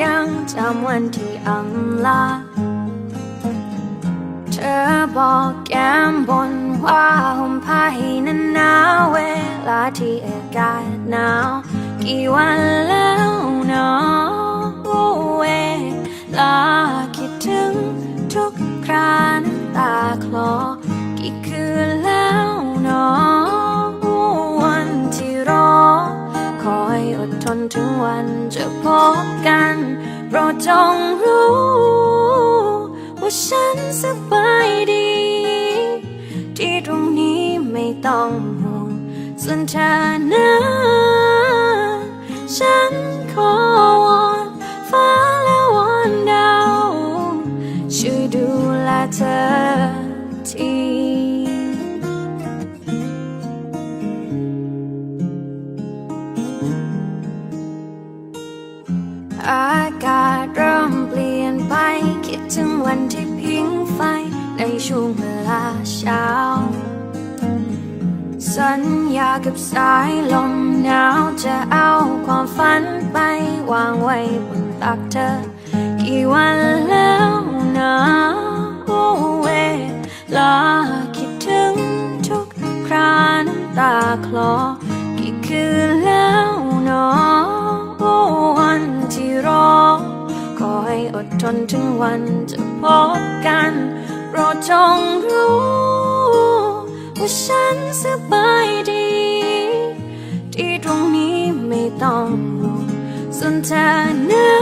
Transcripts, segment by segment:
ยังจำวันที่อำลา เธอบอกแก้มบนว่าห่มผ้าให้นานาเวลาที่อากาศหนาว กี่วันแล้ว กัน โปรดจงรู้ ว่าฉันสบายดี ที่ตรงนี้ไม่ต้องห่วงส่วนเธอนะฉันขอ อากาศเริ่มเปลี่ยนไป คิดถึงวันที่พิงไฟ ในช่วงเวลาเช้า สัญญากับสายลมหนาวจะเอาความฝันไป วางไว้บนตักเธอ กี่วันแล้วนะเวลาคิดถึงทุกคราน้ำตาคลอกี่คืนแล้ว ดทนถึงวันจะพบกันโปรดจงรู้ ว่าฉันสบายดี ที่ตรงนี้ไม่ต้องห่วงส่วนเธอนั้น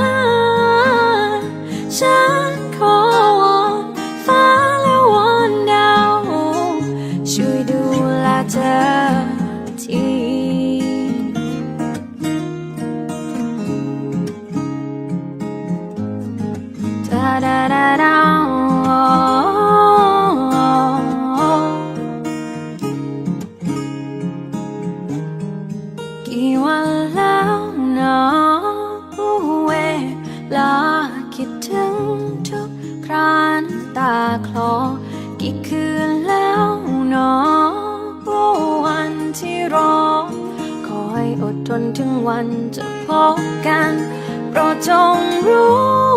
กี่วันแล้วเนาะเวลาคิดถึงทุกคราน้ำตาคลอ กี่คืนแล้วเนาะวันที่รอ คอยอดทนถึงวันจะพบกัน โปรดจงรู้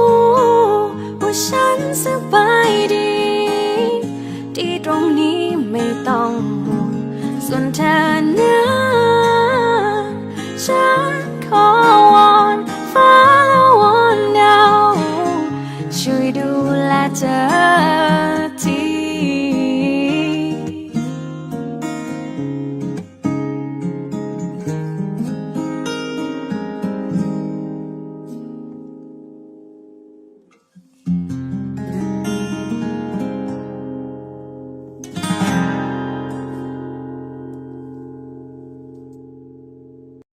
찾아.